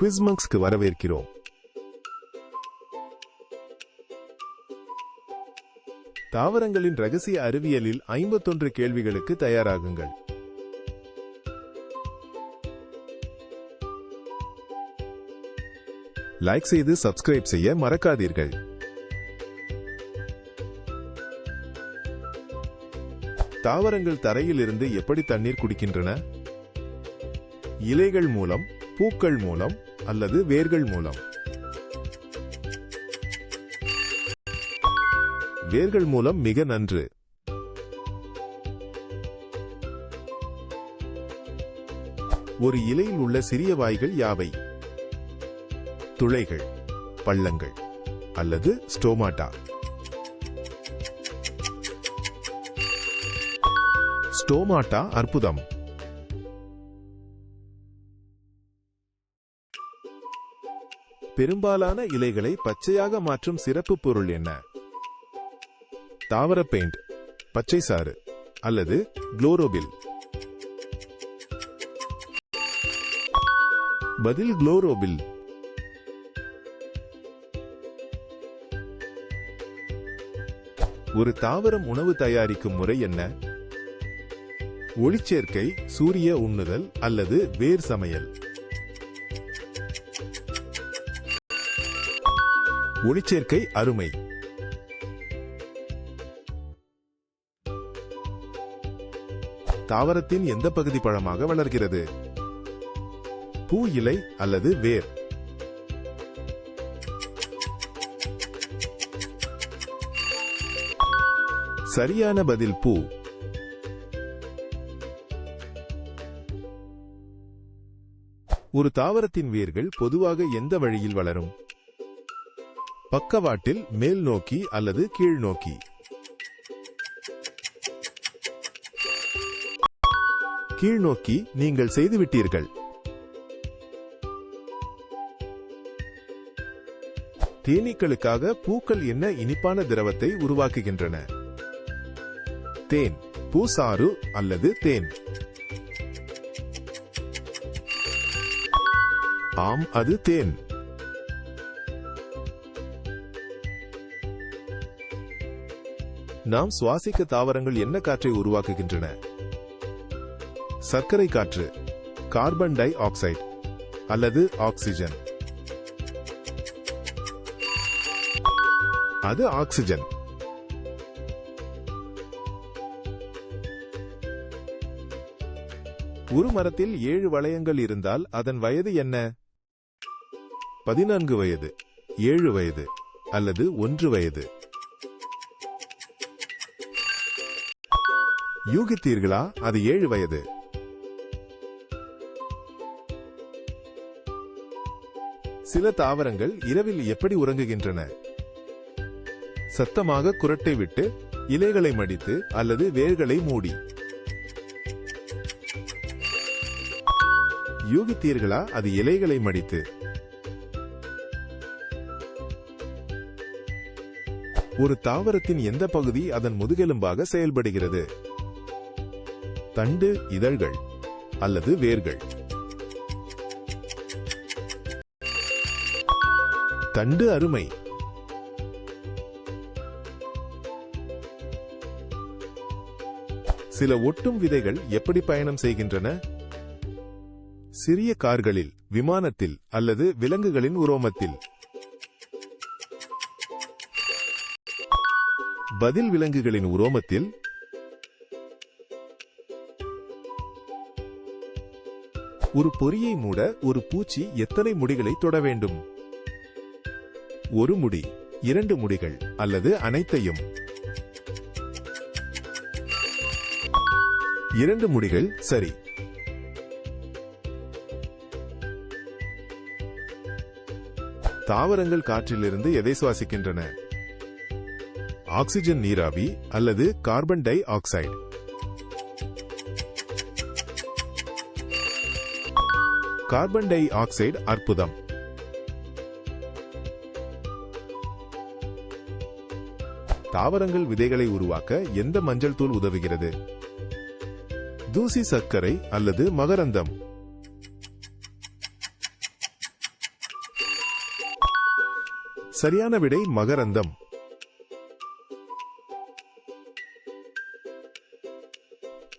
குவிஸ்மங்ஸ்க்கு வரவேற்கிறோம். தாவரங்களின் ரகசிய அறிவியலில் ஐம்பத்தொன்று கேள்விகளுக்கு தயாராகுங்கள். லைக் செய்து சப்ஸ்கிரைப் செய்ய மறக்காதீர்கள். தாவரங்கள் தரையில் இருந்து எப்படி தண்ணீர் குடிக்கின்றன? இலைகள் மூலம் பூக்கள் மூலம் அல்லது வேர்கள் மூலம். வேர்கள் மூலம் மிக நன்று. ஒரு இலையில் உள்ள சிறிய வாய்கள் யாவை? துளைகள் பள்ளங்கள் அல்லது ஸ்டோமாட்டா? ஸ்டோமாட்டா அற்புதம். பெரும்பாலான இலைகளை பச்சையாக மாற்றும் சிறப்பு பொருள் என்ன? தாவர பெயிண்ட் பச்சை சாறு அல்லது குளோரோபில். பதில் குளோரோபில். ஒரு தாவரம் உணவு தயாரிக்கும் முறை என்ன? ஒளிச்சேர்க்கை சூரிய உண்ணுதல் அல்லது வேர் சமையல். ஒளிச்சேர்க்கை அருமை. தாவரத்தின் எந்த பகுதி பழமாக வளர்கிறது? பூ இலை அல்லது வேர்? சரியான பதில் பூ. ஒரு தாவரத்தின் வேர்கள் பொதுவாக எந்த வழியில் வளரும்? பக்கவாட்டில் மேல் நோக்கி அல்லது கீழ் நோக்கி. கீழ் நோக்கி நீங்கள் செய்துவிட்டீர்கள். தேனீக்களுக்காக பூக்கள் என்ன இனிப்பான திரவத்தை உருவாக்குகின்றன? தேன் பூசாறு அல்லது தேன். ஆம் அது தேன். நாம் சுவாசிக்க தாவரங்கள் என்ன காற்றை உருவாக்குகின்றன? சர்க்கரை காற்று கார்பன் டை ஆக்சைடு அல்லது ஆக்சிஜன். அது ஆக்சிஜன். ஒரு மரத்தில் ஏழு வளையங்கள் இருந்தால் அதன் வயது என்ன? பதினான்கு வயது ஏழு வயது அல்லது ஒன்று வயது. யூகித்தீர்களா? அது ஏழு வயது. சில தாவரங்கள் இரவில் எப்படி உறங்குகின்றன? சத்தமாக குரட்டை விட்டு இலைகளை மடித்து அல்லது வேர்களை மூடி. யூகித்தீர்களா? அது இலைகளை மடித்து. ஒரு தாவரத்தின் எந்த பகுதி அதன் முதுகெலும்பாக செயல்படுகிறது? தண்டு இதழ்கள் அல்லது வேர்கள். தண்டு அருமை. சில ஒட்டும் விதைகள் எப்படி பயணம் செய்கின்றன? சிறிய கார்களில் விமானத்தில் அல்லது விலங்குகளின் உரோமத்தில். பதில் விலங்குகளின் உரோமத்தில் ஒரு பொறியை மூட ஒரு பூச்சி எத்தனை முடிகளை தொட வேண்டும்? ஒரு முடி இரண்டு முடிகள் அல்லது அனைத்தையும். இரண்டு முடிகள் சரி. தாவரங்கள் காற்றிலிருந்து எதை சுவாசிக்கின்றன? ஆக்சிஜன் நீராவி அல்லது carbon dioxide. Carbon dioxide அற்புதம். தாவரங்கள் விதைகளை உருவாக்க எந்த மஞ்சள் தூள் உதவுகிறது? தூசி சர்க்கரை அல்லது மகரந்தம். சரியான விடை மகரந்தம்.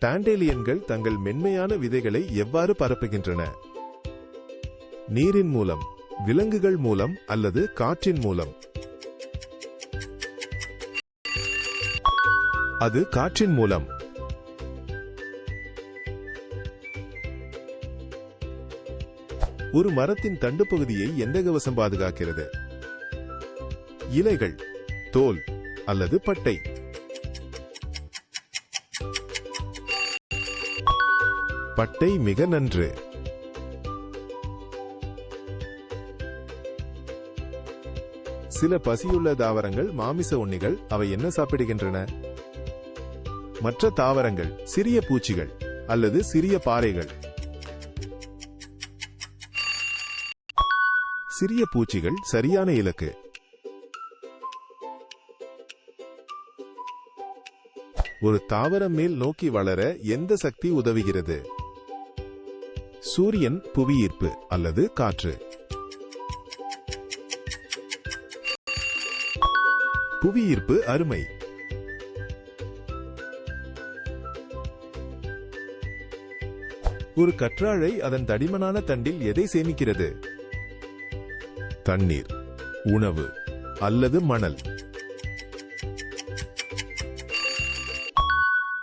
டாண்டேலியன்கள் தங்கள் மென்மையான விதைகளை எவ்வாறு பரப்புகின்றன? நீரின் மூலம் விலங்குகள் மூலம் அல்லது காற்றின் மூலம். அது காற்றின் மூலம். ஒரு மரத்தின் தண்டு பகுதியை எந்த கவசம் பாதுகாக்கிறது இலைகள் தோல் அல்லது பட்டை. பட்டை மிக நன்று. சில பசியுள்ள தாவரங்கள் மாமிச உண்ணிகள் அவை என்ன சாப்பிடுகின்றன? மற்ற தாவரங்கள் சிறிய பூச்சிகள் அல்லது சிறிய பாறைகள். சிறிய பூச்சிகள் சரியான இலக்கு. ஒரு தாவரம் மேல் நோக்கி வளர எந்த சக்தி உதவுகிறது? சூரியன் புவியீர்ப்பு அல்லது காற்று. புவியீர்ப்பு அருமை. ஒரு கற்றாழை அதன் தடிமனான தண்டில் எதை சேமிக்கிறது? தண்ணீர் உணவு அல்லது மணல்.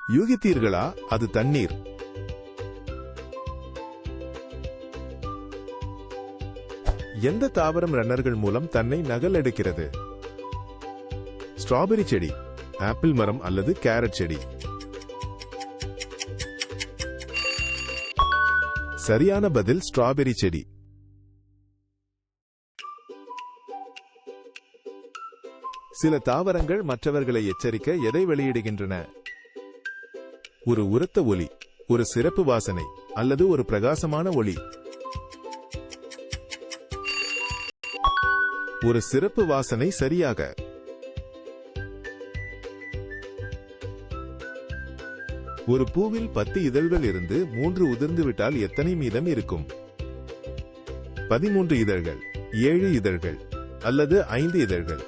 யூகித்தீர்களா? அது தண்ணீர். எந்த தாவரம் ரன்னர்கள் மூலம் தன்னை நகல் எடுக்கிறது? ஸ்ட்ராபெரி செடி ஆப்பிள் மரம் அல்லது கேரட் செடி. சரியான பதில் ஸ்ட்ராபெரி செடி. சில தாவரங்கள் மற்றவர்களை எச்சரிக்க எதை வெளியிடுகின்றன? ஒரு உரத்த ஒலி ஒரு சிறப்பு வாசனை அல்லது ஒரு பிரகாசமான ஒளி ஒரு சிறப்பு வாசனை சரியாக ஒரு பூவில் பத்து இதழ்கள் இருந்து மூன்று உதிர்ந்து விட்டால் எத்தனை மீதம் இருக்கும்? பதிமூன்று இதழ்கள் ஏழு இதழ்கள் அல்லது ஐந்து இதழ்கள்.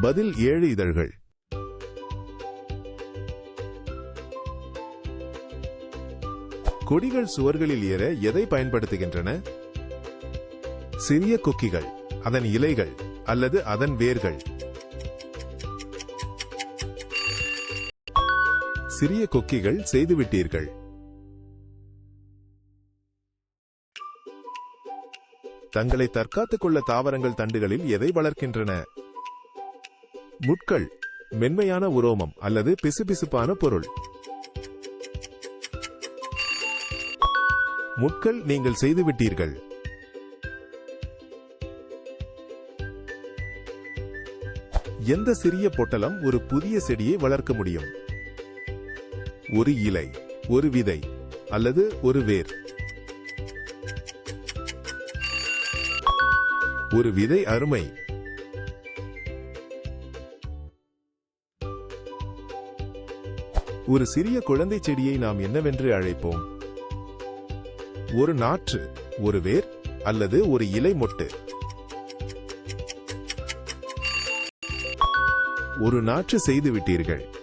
பதில் ஏழு இதழ்கள். கொடிகள் சுவர்களில் ஏற எதை பயன்படுத்துகின்றன? சிறிய கொக்கிகள் அதன் இலைகள் அல்லது அதன் வேர்கள். சிறிய கொக்கிகள் செய்துவிட்டீர்கள். தங்களை தற்காத்துக் கொள்ள தாவரங்கள் தண்டுகளில் எதை வளர்க்கின்றன? முட்கள் மென்மையான உரோமம் அல்லது பிசுபிசுப்பான பொருள். முட்கள் நீங்கள் செய்துவிட்டீர்கள். எந்த சிறிய பொட்டலம் ஒரு புதிய செடியை வளர்க்க முடியும்? ஒரு இலை ஒரு விதை அல்லது ஒரு வேர். ஒரு விதை அருமை. ஒரு சிறிய குழந்தை செடியை நாம் என்னவென்று அழைப்போம்? ஒரு நாற்று ஒரு வேர் அல்லது ஒரு இலை மொட்டு. ஒரு நாற்று செய்து விட்டீர்கள்.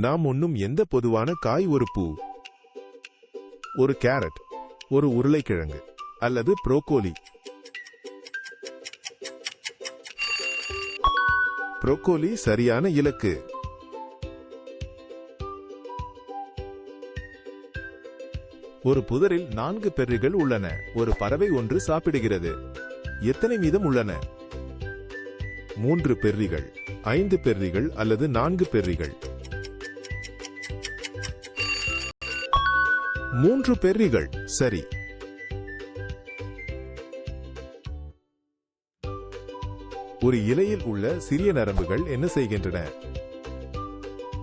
நாம் ஒன்னும் எந்த பொதுவான காய் ஒரு பூ? ஒரு கேரட் ஒரு உருளைக்கிழங்கு அல்லது புரோக்கோலி. புரோக்கோலி சரியான இலக்கு. ஒரு புதரில் நான்கு பெர்ரிகள் உள்ளன. ஒரு பறவை ஒன்று சாப்பிடுகிறது. எத்தனை மீதம் உள்ளன? மூன்று பெர்ரிகள் ஐந்து பெர்ரிகள் அல்லது நான்கு பெர்ரிகள். மூன்று பெர்ரிகள். சரி. ஒரு இலையில் உள்ள சிறிய நரம்புகள் என்ன செய்கின்றன?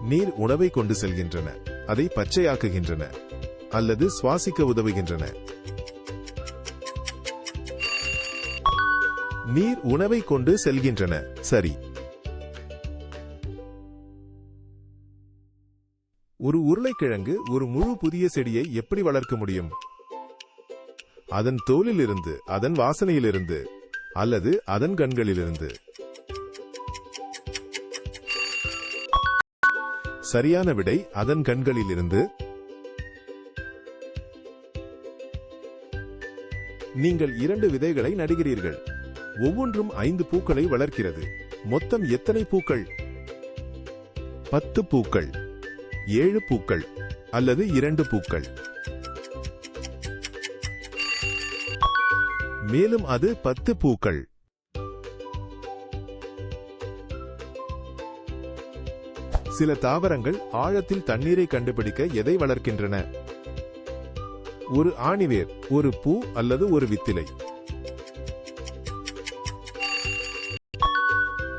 நீர் உணவை கொண்டு செல்கின்றன. அதை பச்சையாக்குகின்றன. அல்லது சுவாசிக்க உதவுகின்றன. நீர் உணவை கொண்டு செல்கின்றன. சரி. ஒரு உருளைக்கிழங்கு ஒரு முழு புதிய செடியை எப்படி வளர்க்க முடியும்? அதன் தோலிலிருந்து அதன் வாசனையிலிருந்து அல்லது அதன் கண்களிலிருந்து. சரியான விடை அதன் கண்களிலிருந்து. நீங்கள் இரண்டு விதைகளை நடுகிறீர்கள். ஒவ்வொன்றும் ஐந்து பூக்களை வளர்க்கிறது. மொத்தம் எத்தனை பூக்கள்? பத்து பூக்கள். ஏழு பூக்கள் அல்லது இரண்டு பூக்கள். மேலும் அது பத்து பூக்கள். சில தாவரங்கள் ஆழத்தில் தண்ணீரை கண்டுபிடிக்க எதை வளர்க்கின்றன? ஒரு ஆணிவேர் ஒரு பூ அல்லது ஒரு வித்திலை.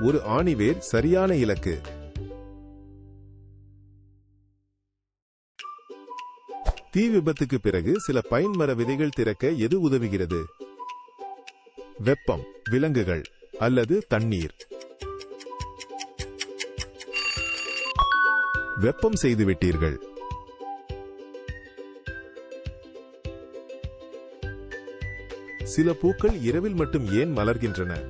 ஒரு ஆணிவேர் சரியான இலக்கு. தீ விபத்துக்கு பிறகு சில பைன் மர விதைகள் திறக்க எது உதவுகிறது? வெப்பம் விலங்குகள் அல்லது தண்ணீர். வெப்பம் செய்து விட்டீர்கள். சில பூக்கள் இரவில் மட்டும் ஏன் மலர்கின்றன?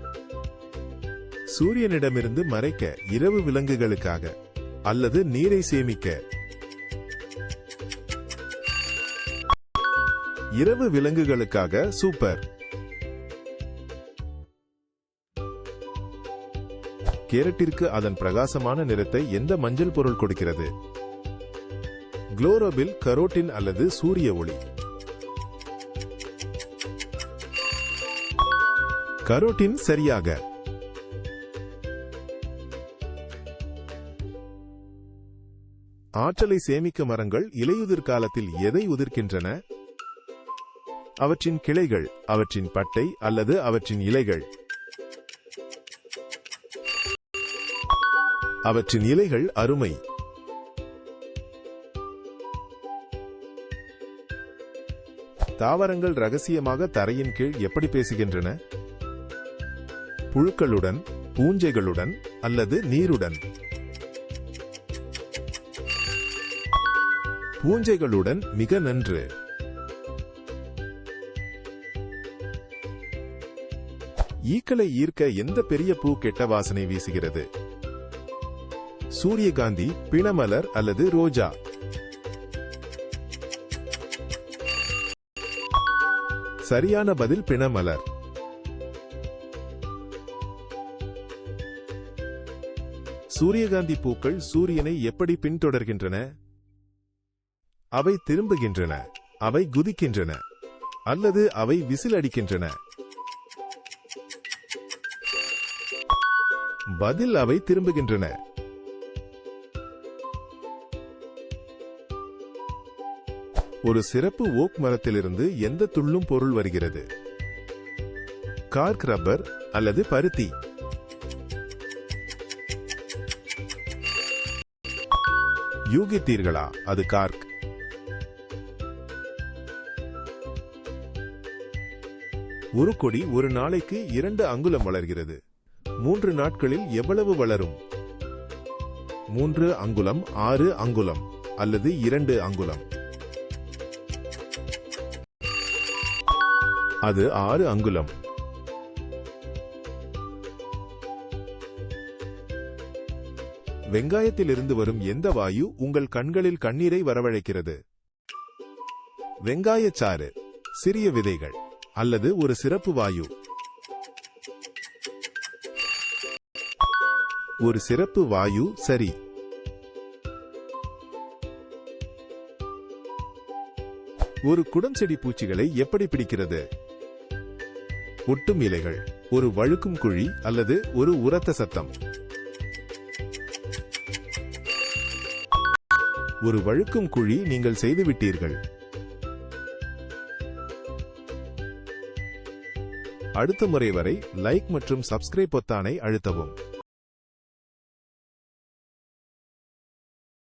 சூரியனிடமிருந்து மறைக்க இரவு விலங்குகளுக்காக அல்லது நீரை சேமிக்க இரவு விலங்குகளுக்காக சூப்பர். கேரட்டிற்கு அதன் பிரகாசமான நிறத்தை எந்த மஞ்சள் பொருள் கொடுக்கிறது? குளோரோபில் கரோட்டின் அல்லது சூரிய ஒளி. கரோட்டின் சரியாக. ஆற்றலை சேமிக்க மரங்கள் இலையுதிர் காலத்தில் எதை உதிர்க்கின்றன? அவற்றின் கிளைகள் அவற்றின் பட்டை அல்லது அவற்றின் இலைகள். அவற்றின் இலைகள் அருமை. தாவரங்கள் ரகசியமாக தரையின் கீழ் எப்படி பேசுகின்றன? புழுக்களுடன் பூஞ்சைகளுடன் அல்லது நீருடன்? பூஞ்சைகளுடன் மிக நன்று. ஈக்களை ஈர்க்க எந்த பெரிய பூ கெட்ட வாசனை வீசுகிறது? சூரியகாந்தி பிணமலர் அல்லது ரோஜா? சரியான பதில் பிணமலர். சூரியகாந்தி பூக்கள் சூரியனை எப்படி பின்தொடர்கின்றன? அவை திரும்புகின்றன அவை குதிக்கின்றன அல்லது அவை விசில் அடிக்கின்றன பதில் அவை திரும்புகின்றன. ஒரு சிறப்பு ஓக் மரத்திலிருந்து எந்த துள்ளும் பொருள் வருகிறது? கார்க் ரப்பர் அல்லது பருத்தி? யூகித்தீர்களா? அது கார்க். ஒரு கொடி ஒரு நாளைக்கு இரண்டு அங்குலம் வளர்கிறது. மூன்று நாட்களில் எவ்வளவு வளரும்? மூன்று அங்குலம் ஆறு அங்குலம் அல்லது இரண்டு அங்குலம்? அது ஆறு அங்குலம். வெங்காயத்திலிருந்து வரும் எந்த வாயு உங்கள் கண்களில் கண்ணீரை வரவழைக்கிறது? வெங்காயச்சாறு சிறிய விதைகள் அல்லது ஒரு சிறப்பு வாயு. ஒரு சிறப்பு வாயு சரி. ஒரு குடம் செடி பூச்சிகளை எப்படி பிடிக்கிறது? ஒட்டும் இலைகள் ஒரு வழுக்கும் குழி அல்லது ஒரு உரத்த சத்தம். ஒரு வழுக்கும் குழி நீங்கள் செய்துவிட்டீர்கள் அடுத்த முறை வரை லைக் மற்றும் சப்ஸ்கிரைப் பொத்தானை அழுத்தவும்.